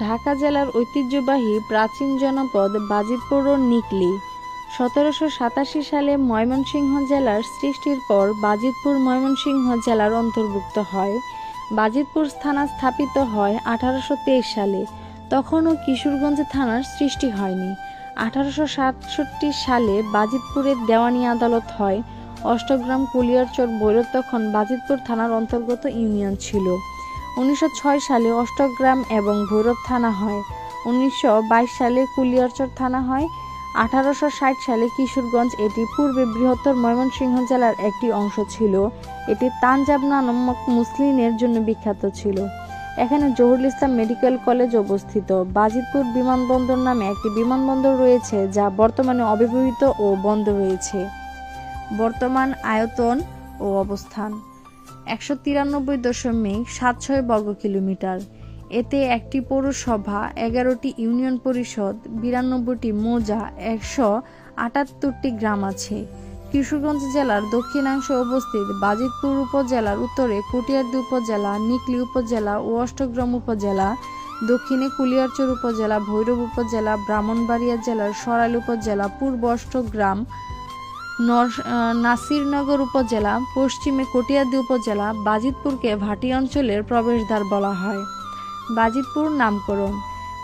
ঢাকা জেলার ঐতিহ্যবাহী প্রাচীন জনপদ বাজিতপুর ও নিকলি। সতেরোশো সাতাশি সালে ময়মনসিংহ জেলার সৃষ্টির পর বাজিতপুর ময়মনসিংহ জেলার অন্তর্ভুক্ত হয়। বাজিতপুর থানা স্থাপিত হয় আঠারোশো তেইশ সালে। তখনও কিশোরগঞ্জ থানার সৃষ্টি হয়নি। আঠারোশো সাতষট্টি সালে বাজিতপুরের দেওয়ানি আদালত হয়। অষ্টগ্রাম কুলিয়ারচর বৈরব তখন বাজিতপুর থানার অন্তর্গত ইউনিয়ন ছিল। উনিশশো ছয় সালে অষ্টগ্রাম এবং ভৈরব থানা হয়। উনিশশো বাইশ সালে কুলিয়ারচর থানা হয়। আঠারোশো ষাট সালে কিশোরগঞ্জ এটি পূর্বে বৃহত্তর ময়মনসিংহ জেলার একটি অংশ ছিল। এটি তানজাব নামক মুসলিমের জন্য বিখ্যাত ছিল। এখানে জহুরুল ইসলাম মেডিকেল কলেজ অবস্থিত। বাজিতপুর বিমানবন্দর নামে একটি বিমানবন্দর রয়েছে, যা বর্তমানে অব্যবহৃত ও বন্ধ রয়েছে। বর্তমান আয়তন ও অবস্থান। একশো তিরানব্বই দশমিক সাত ছয় বর্গ কিলোমিটার এতে একটি পৌরসভা, এগারোটি ইউনিয়ন পরিষদ, বিরানব্বইটি মোজা, একশো আটাত্তরটি গ্রাম আছে। কিশোরগঞ্জ জেলার দক্ষিণাংশে অবস্থিত বাজিতপুর উপজেলার উত্তরে কটিয়ারদি উপজেলা, নিকলি উপজেলা ও অষ্টগ্রাম উপজেলা, দক্ষিণে কুলিয়ারচর উপজেলা, ভৈরব উপজেলা, ব্রাহ্মণবাড়িয়া জেলার সরাইল উপজেলা, পূর্ব অষ্টগ্রাম নাসিরনগর উপজেলা, পশ্চিমে কটিয়াদি উপজেলা, বাজিতপুরকে ভাটি অঞ্চলের প্রবেশদ্বার বলা হয়। বাজিতপুর নামকরণ।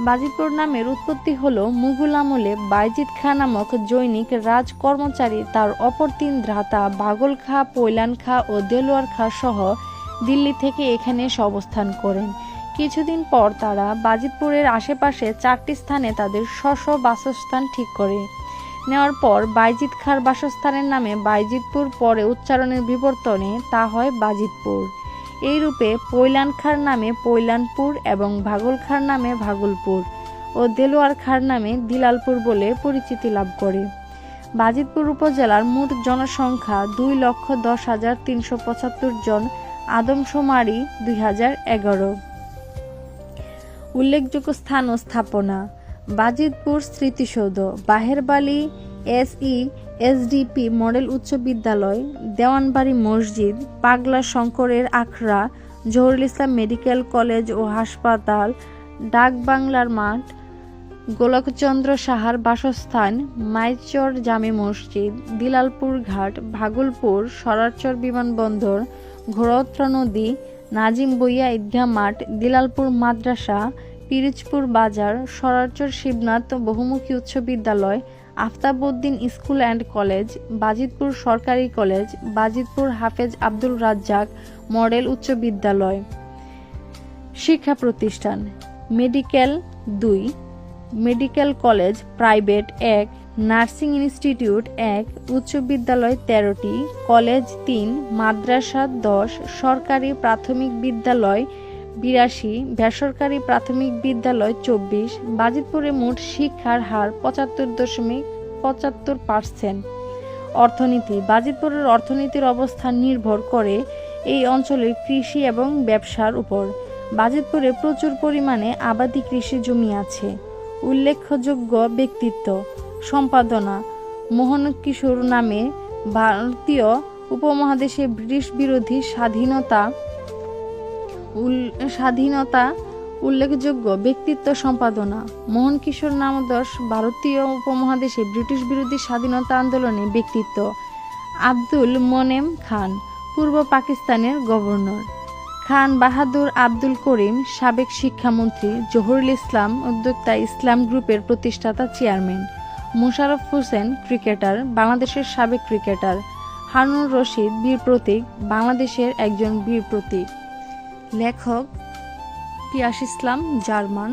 বাজিতপুর নামের উৎপত্তি হল মুঘল আমলে বাইজিৎ খাঁ নামক জৈনিক রাজ কর্মচারী তার অপর তিন ভ্রাতা বাগল খা, পৈলান খা ও দেলোয়ার খা সহ দিল্লি থেকে এখানে এসে অবস্থান করেন। কিছুদিন পর তারা বাজিতপুরের আশেপাশে চারটি স্থানে তাদের স্ব বাসস্থান ঠিক করে। নেওয়ার পর বাইজিৎ খাঁর বাসস্থানের নামে বাইজিতপুর পরে উচ্চারণের বিবর্তনে তা হয় বাজিতপুর। এই রূপে পৈলান খাঁর নামে পৈলানপুর এবং ভাগল খাঁর নামে ভাগলপুর ও দেলোয়ার খাঁর নামে দিলালপুর বলে পরিচিতি লাভ করে। বাজিতপুর উপজেলার মোট জনসংখ্যা দুই লক্ষ দশ হাজার তিনশো পঁচাত্তর জন, আদমশুমারি দুই হাজার এগারো। উল্লেখযোগ্য স্থান ও স্থাপনা বাজিতপুর স্মৃতিসৌধ, বাহেরবালি এসই এসডিপি মডেল উচ্চ বিদ্যালয়, দেওয়ানবাড়ি মসজিদ, পাগলা শঙ্করের আখড়া, জহুরুল ইসলাম মেডিকেল কলেজ ও হাসপাতাল ডাক বাংলার মাঠ, গোলকচন্দ্র সাহার বাসস্থান, মাইচর জামে মসজিদ, দিলালপুর ঘাট, ভাগলপুর, সরারচর বিমানবন্দর, ঘোড়ত্রা নদী, নাজিম বইয়া ঈদগাহ মাঠ, দিলালপুর মাদ্রাসা পিরিজপুর বাজার সরারচর শিবনাথ বহুমুখী উচ্চ বিদ্যালয়, Aftabuddin school and college, Bajitpur সরকারি কলেজ, বাজিতপুর হাফেজ আব্দুল রাজ্জাক মডেল উচ্চ বিদ্যালয়। শিক্ষা প্রতিষ্ঠান, মেডিকেল দুই, মেডিকেল কলেজ প্রাইভেট এক, নার্সিং ইনস্টিটিউট এক, উচ্চ বিদ্যালয় তেরোটি, কলেজ তিন, মাদ্রাসা দশ, সরকারি প্রাথমিক বিদ্যালয় বিরাশি, বেসরকারি প্রাথমিক বিদ্যালয় চব্বিশ, বাজিতপুরে মোট শিক্ষার হার পঁচাত্তর দশমিক পঁচাত্তর পার্সেন্ট। অর্থনীতি, বাজিতপুরের অর্থনীতির অবস্থান নির্ভর করে এই অঞ্চলের কৃষি এবং ব্যবসার উপর। বাজিতপুরে প্রচুর পরিমাণে আবাদি কৃষি জমি আছে। উল্লেখযোগ্য ব্যক্তিত্ব, সম্পাদনা, মোহন কিশোর নামে ভারতীয় উপমহাদেশে ব্রিটিশ বিরোধী স্বাধীনতা স্বাধীনতা, উল্লেখযোগ্য ব্যক্তিত্ব সম্পাদনা। মোহন কিশোর নামদশ ভারতীয় উপমহাদেশে ব্রিটিশ বিরোধী স্বাধীনতা আন্দোলনে ব্যক্তিত্ব। আব্দুল মোনেম খান, পূর্ব পাকিস্তানের গভর্নর। খান বাহাদুর আব্দুল করিম, সাবেক শিক্ষামন্ত্রী জহুরুল ইসলাম, উদ্যোক্তা ইসলাম গ্রুপের প্রতিষ্ঠাতা চেয়ারম্যান। মুশারফ হোসেন, ক্রিকেটার, বাংলাদেশের সাবেক ক্রিকেটার। হারুনুর রশিদ, বীর প্রতীক, বাংলাদেশের একজন বীর প্রতীক। লেখক পিয়াস ইসলাম জার্মান।